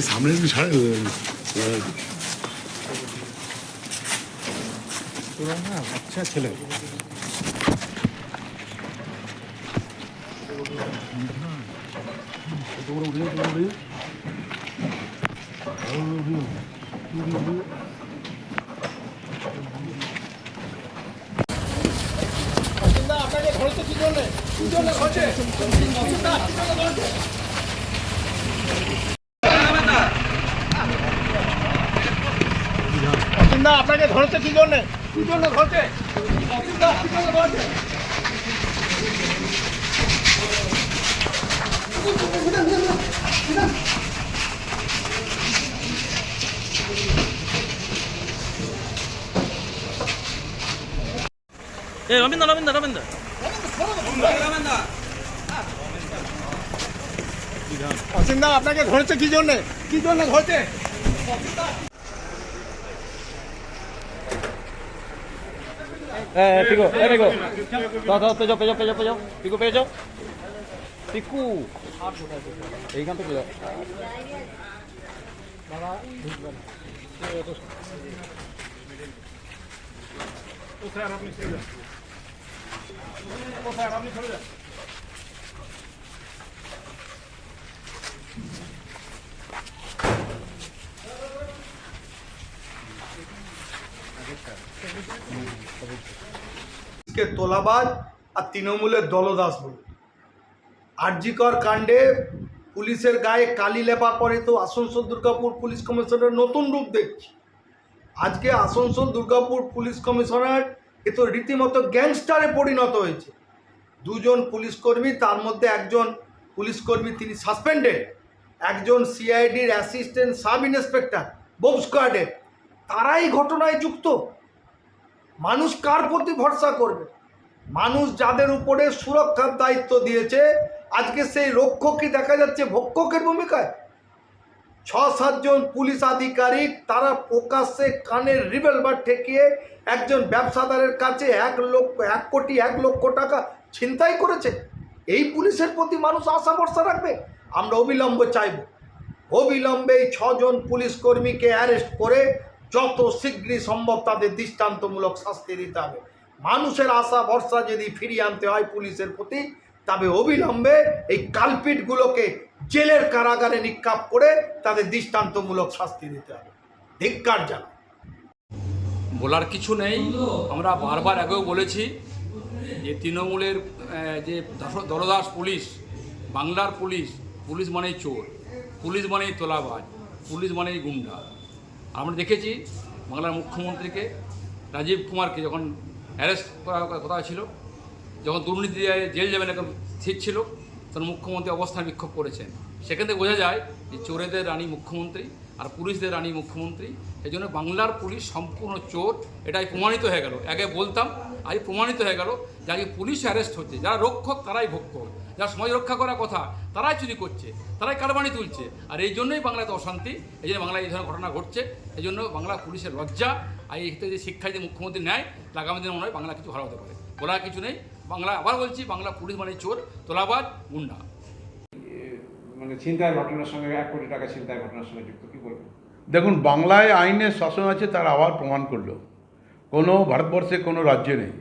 सामने से बिछा अच्छा खेले দৌড়ে উঠে দৌড়ে উঠে দৌড়ে উঠে এই সামনে তুমি ছাড়ে তোরা না বাচ্চা ছেলে না আপনাকে ধরেছে কি জন্য কি জন্য ধরছে অসিতদা, কি জন্য ধরছে? 예, 라면다, 라면다, 라면다. অসীমদা আপনাকে ধরেছে কি জন্য? কি জন্য ধরেছে? Eh, Pico, eh, Pico. দাও দাও পেজো পেজো পেজো পেজো পেয়ে যাও পিকু এইখান থেকে তোলাবাজ আর তৃণমূলের দলদাস বলে। আরজিকর কাণ্ডে পুলিশের গায়ে কালি লেপার পরে তো আসানসোল দুর্গাপুর পুলিশ কমিশনার নতুন রূপ দেখছি। আজকে আসানসোল দুর্গাপুর পুলিশ কমিশনার এ তো রীতিমতো গ্যাংস্টারে পরিণত হয়েছে। দুজন পুলিশ কর্মী তার মধ্যে একজন পুলিশ কর্মী তিনি সাসপেন্ডেড, একজন সিআইডির অ্যাসিস্ট্যান্ট সাব ইন্সপেক্টর বোব স্কোয়াডের। তারাই ঘটনায় যুক্ত। মানুষ কার প্রতি ভরসা করবে? মানুষ যাদের উপরে সুরক্ষার দায়িত্ব দিয়েছে, আজকে সেই রক্ষকই দেখা যাচ্ছে ভক্ষকের ভূমিকায়। ছ সাতজন পুলিশ আধিকারিক তারা প্রকাশ্যে কানের রিভলভার ঠেকিয়ে একজন ব্যবসাদারের কাছে এক লক্ষ, এক কোটি, এক লক্ষ টাকা ছিনতাই করেছে। এই পুলিশের প্রতি মানুষ আশা ভরসা রাখবে? আমরা অবিলম্ব চাইব। অবিলম্বে এই ছজন পুলিশ কর্মীকে অ্যারেস্ট করে যত শীঘ্রই সম্ভব তাদের দৃষ্টান্তমূলক শাস্তি দিতে হবে। মানুষের আশা ভরসা যদি ফিরিয়ে আনতে হয় পুলিশের প্রতি, তবে অবিলম্বে এই কালপিটগুলোকে জেলের কারাগারে নিক্ষাপ করে তাদের দৃষ্টান্তমূলক শাস্তি দিতে হবে। ধিক্কার জানা বলার কিছু নেই। আমরা বারবার আগেও বলেছি যে তৃণমূলের যে দলদাস পুলিশ, বাংলার পুলিশ পুলিশ মানেই চোর, পুলিশ মানেই তোলাবাজ, পুলিশ মানেই গুন্ডা। আমরা দেখেছি বাংলার মুখ্যমন্ত্রীকে, রাজীব কুমারকে যখন অ্যারেস্ট করার কথা ছিল, যখন দুর্নীতি জেল যাবেন, এখন ঠিক ছিল তখন মুখ্যমন্ত্রী অবস্থান বিক্ষোভ করেছেন। সেখান থেকে বোঝা যায় যে চোরেদের রানী মুখ্যমন্ত্রী আর পুলিশদের রানী মুখ্যমন্ত্রী এই জন্য বাংলার পুলিশ সম্পূর্ণ চোর। এটাই প্রমাণিত হয়ে গেল। আগে বলতাম আজ প্রমাণিত হয়ে গেল যে আজকে পুলিশ অ্যারেস্ট হচ্ছে। যারা রক্ষক, তারাই ভক্ষক। যারা সমাজ রক্ষা করার কথা, তারাই চুরি করছে, তারাই কারবানি তুলছে। আর এই জন্যই বাংলাতে অশান্তি, এই জন্য বাংলায় এই ধরনের ঘটনা ঘটছে। এই জন্য বাংলা পুলিশের লজ্জা, আর এই যে শিক্ষা যে মুখ্যমন্ত্রী নেয় আগামী দিনে মনে হয় বাংলা কিছু ভালো হতে পারে। বলার কিছু নেই। বাংলা আবার বলছি বাংলা পুলিশ মানে চোর তোলাবাজ গুন্ডা। মানে ছিনতাই ঘটনার সঙ্গে এক কোটি টাকা ছিনতাই ঘটনার সঙ্গে যুক্ত কি বলবেন? দেখুন বাংলায় আইনের শাসন আছে তার আবার প্রমাণ করল। কোনো ভারতবর্ষে কোনো রাজ্যে নেই।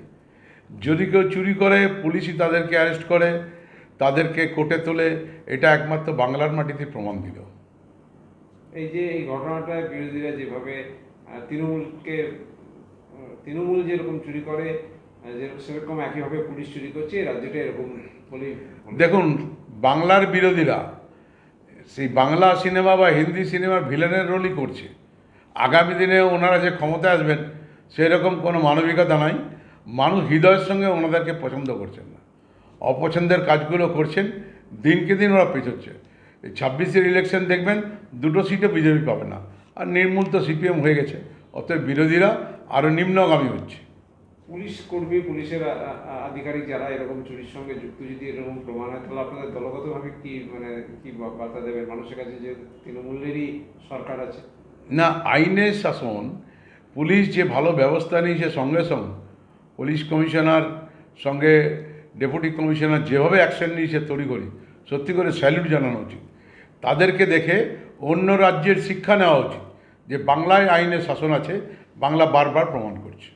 যদি কেউ চুরি করে পুলিশই তাদেরকে অ্যারেস্ট করে তাদেরকে কোর্টে তোলে এটা একমাত্র বাংলার মাটিতে প্রমাণ দিল। এই যে এই ঘটনাটায় বিরোধীরা যেভাবে তৃণমূলকে তৃণমূল যেরকম চুরি করে সেরকম একইভাবে পুলিশ চুরি করছে রাজ্যটা এরকম দেখুন, বাংলার বিরোধীরা, সেই বাংলা সিনেমা বা হিন্দি সিনেমার ভিলেনের রোলই করছে। আগামী দিনে ওনারা যে ক্ষমতায় আসবেন সেই রকম কোনো মানবিকতা নাই। মানুষ হৃদয়ের সঙ্গে ওনাদেরকে পছন্দ করছেন না। অপছন্দের কাজগুলো করছেন, দিনকে দিন ওরা পেছোচ্ছে। এই ছাব্বিশের ইলেকশন দেখবেন, দুটো সিটে বিজেপি পাবে না। আর নির্মূল তো সিপিএম হয়ে গেছে, অতএব বিরোধীরা আরও নিম্নগামী হচ্ছে। পুলিশ কর্মী, পুলিশের আধিকারিক যারা এরকম চুরির সঙ্গে যুক্ত যদি এরকম প্রমাণ হয়, তাহলে আপনাদের দলগতভাবে কি মানে কি বার্তা দেবেন? মানুষের কাছে যে তৃণমূলেরই সরকার আছে। না, আইনের শাসন, পুলিশ যে ভালো ব্যবস্থা নিয়েছে সঙ্গে সঙ্গে, পুলিশ কমিশনার সঙ্গে ডেপুটি কমিশনার যেভাবে অ্যাকশন নিয়েছে তৈরি তড়িঘড়ি, সত্যি করে স্যালুট জানানো উচিত। তাদেরকে দেখে অন্য রাজ্যের শিক্ষা নেওয়া উচিত যে বাংলায় আইনের শাসন আছে, বাংলা বারবার প্রমাণ করছে।